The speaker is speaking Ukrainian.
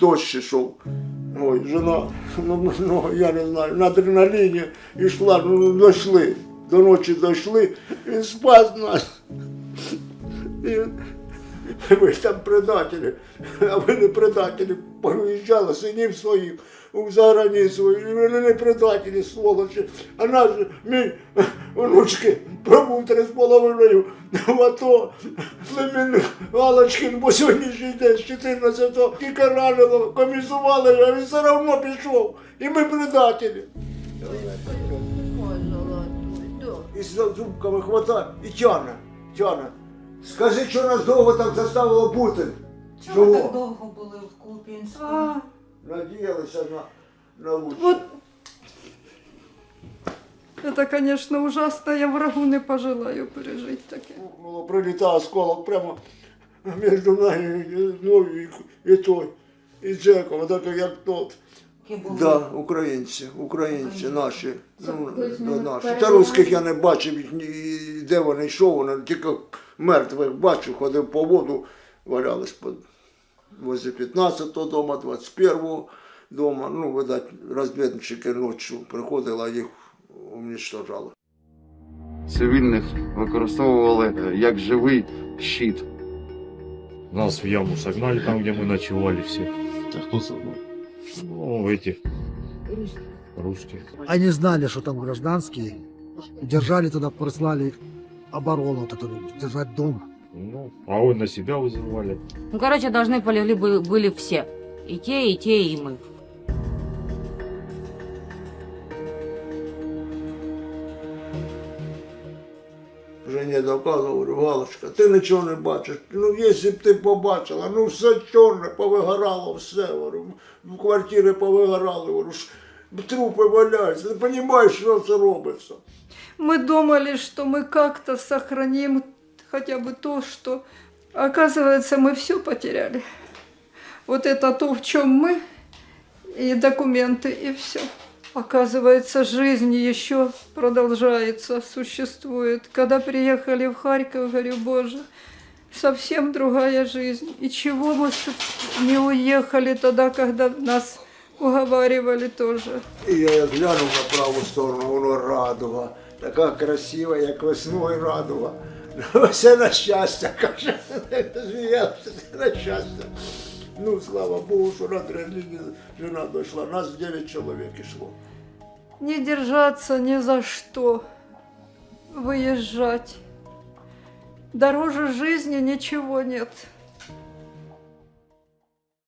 дощ ішов. Ой, жена, ну, ну, я не знаю, на адреналіні йшла, ну дійшли. До ночі дійшли, він спас нас. І ви там предателі, а ви не предателі. Поїжджали синів своїх у заграні і вони не предателі, сволочі. А наш мій внучки пробув три з половиною в АТО, племінник Галочкин, бо сьогоднішній день з 14-го тільки ранило, комісували, а він все одно пішов. І ми предателі. І з зубками хватає, і тяне, тяне. Скажи, що нас довго так заставило бути? Чого ви Чого? так довго були в Куп'янську? Надіялися на, на лучше. Это, конечно, ужасно. Я врагу не пожелаю пережить таке. Було прилітав осколок прямо між нами, ну, і, і той, і Джеком, так як тот. Да, українці, українці наші. Ну, ви з наші. Та русських я не бачив, і де вони йшов, вони тільки мертвих бачив, ходив по воду, валялись по возле 15-го дома, 21-го дома. Ну, видать, розвідники ночі приходили, а їх уничтожали. цивільних використовували як живий щит. Нас в яму согнали там, где мы ночевали все. А хто це був? Ну, эти русские. Они знали, что там гражданские. Держали туда, прислали оборону, вот эту, держать дом. Ну, а вы на себя вызывали. Ну, короче, должны полегли бы- были все. И те, и те, и мы. Жені доказував, говорю, Галочка, ти нічого не бачиш. Ну, якщо б ти побачила, ну все чорне, повигорало, все. Говорю, в квартирі повигорали, говорю, ж трупи валяються. Ти розумієш, що це робиться? Мы думали, что мы как-то сохраним хотя бы то, что... Оказывается, мы все потеряли. Вот это то, в чем мы, и документы, и все. Оказывается, жизнь еще продолжается, существует. Когда приехали в Харьков, говорю, Боже, совсем другая жизнь. И чего мы не уехали тогда, когда нас уговаривали тоже. І я як глянув на праву сторону, воно радуга. Така красива, як весною радуга. Все на щастя, каже. Зміявся, все на щастя. Ну, слава Богу, что на тренінні жена дошла. Нас 9 и шло. Не держаться ни за что, выезжать. Дороже жизни ничего нет.